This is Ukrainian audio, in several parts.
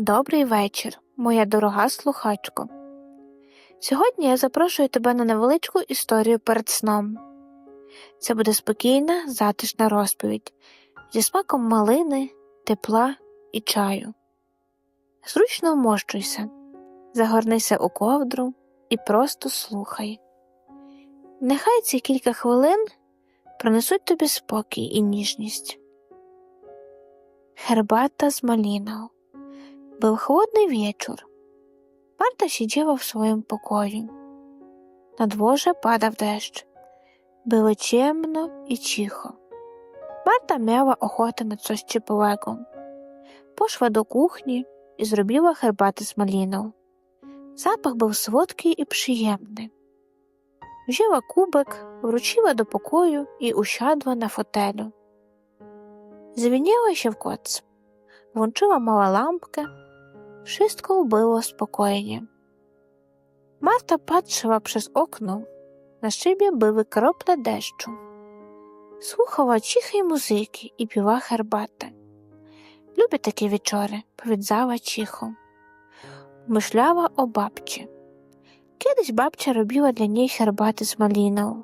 Добрий вечір, моя дорога слухачко. Сьогодні я запрошую тебе на невеличку історію перед сном. Це буде спокійна, затишна розповідь зі смаком малини, тепла і чаю. Зручно вмощуйся, загорнися у ковдру і просто слухай. Нехай ці кілька хвилин принесуть тобі спокій і ніжність. Herbata z maliną. Był chłodny wieczór. Marta siedziała w swoim pokoju. Na dworze padał deszcz. Było ciemno i cicho. Marta miała ochotę na coś ciepłego. Poszła do kuchni i zrobiła herbatę z maliną. Zapach był słodki i przyjemny. Wzięła kubek, wróciła do pokoju i usiadła na fotelu. Zawinęła się w koc. Włączyła mała lampkę. Wszystko było spokojnie. Marta patrzyła przez okno. Na szybie były krople deszczu. Słuchała cichej muzyki i piła herbatę. Lubię takie wieczory, powiedziała cicho. Myślała o babci. Kiedyś babcia robiła dla niej herbatę z maliną.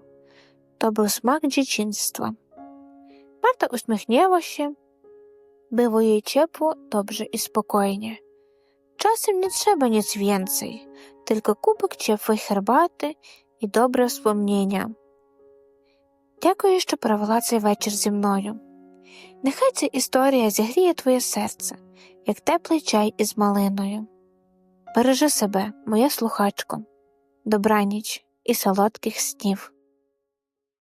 To był smak dzieciństwa. Marta uśmiechnęła się. Było jej ciepło, dobrze i spokojnie. Czasem nie trzeba nic więcej, tylko kubek ciepłej herbaty і добре wspomnienia. Дякую, що провела цей вечір зі мною. Нехай ця історія зігріє твоє серце, як теплий чай із малиною. Бережи себе, моя слухачко, добраніч і солодких снів.